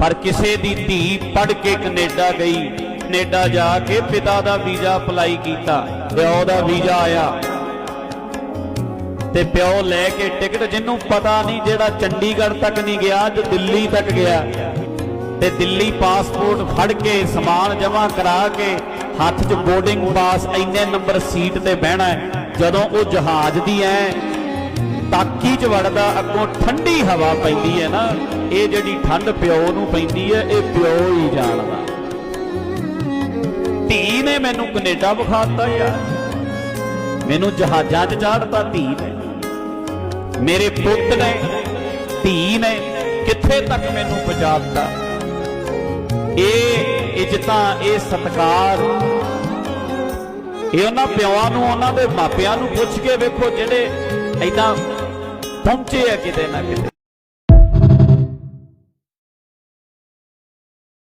ਪਰ ਕਿਸੇ ਦੀ ਧੀ ਪੜ ਕੇ ਕੈਨੇਡਾ ਗਈ। ਕੈਨੇਡਾ ਜਾ ਕੇ ਪਿਤਾ ਦਾ ਵੀਜ਼ਾ ਅਪਲਾਈ ਕੀਤਾ। ਪਿਓ ਦਾ ਵੀਜ਼ਾ ਆਇਆ। ਤੇ ਪਿਓ ਲੈ ਕੇ ਟਿਕਟ ਜਿਹਨੂੰ ਪਤਾ ਨਹੀਂ ਜਿਹੜਾ ਚੰਡੀਗੜ੍ਹ ਤੱਕ ਨਹੀਂ ਗਿਆ ਜੋ ਦਿੱਲੀ ਤੱਕ ਗਿਆ। ਤੇ ਦਿੱਲੀ ਪਾਸਪੋਰਟ ਫੜ ਕੇ, ਸਮਾਨ ਜਮ੍ਹਾਂ ਕਰਾ ਕੇ, ਹੱਥ 'ਚ ਬੋਰਡਿੰਗ ਪਾਸ ਇੰਨੇ ਨੰਬਰ ਸੀਟ ਤੇ ਬਹਿਣਾ ਜਦੋਂ ਉਹ ਜਹਾਜ਼ ਦੀ ਐ ਤਾਕੀ 'ਚ ਵੜਦਾ, ਅੱਗੋਂ ਠੰਡੀ ਹਵਾ ਪੈਂਦੀ ਹੈ ਨਾ, ਇਹ ਜਿਹੜੀ ਠੰਡ ਪਿਓ ਨੂੰ ਪੈਂਦੀ ਹੈ, ਇਹ ਪਿਓ ਹੀ ਜਾਣਦਾ। ਧੀ ਨੇ ਮੈਨੂੰ ਕੈਨੇਡਾ ਵਿਖਾਤਾ ਯਾਰ। ਮੈਨੂੰ ਜਹਾਜ਼ਾਂ 'ਚ ਚਾੜਤਾ ਧੀ ਨੇ। ਮੇਰੇ ਪੁੱਤ ਨੇ, ਧੀ ਨੇ ਕਿੱਥੇ ਤੱਕ ਮੈਨੂੰ ਪਹੁੰਚਾਤਾ? ਇਹ ਇੱਜ਼ਤਾਂ, ਇਹ ਸਤਕਾਰ, ਇਹ ਉਹਨਾਂ ਪਿਓਾਂ ਨੂੰ, ਉਹਨਾਂ ਦੇ ਮਾਪਿਆਂ ਨੂੰ ਪੁੱਛ ਕੇ ਵੇਖੋ ਜਿਹੜੇ ਐਦਾਂ ਪਹੁੰਚੇ ਆ ਕਿਤੇ ਨਾ ਕਿਤੇ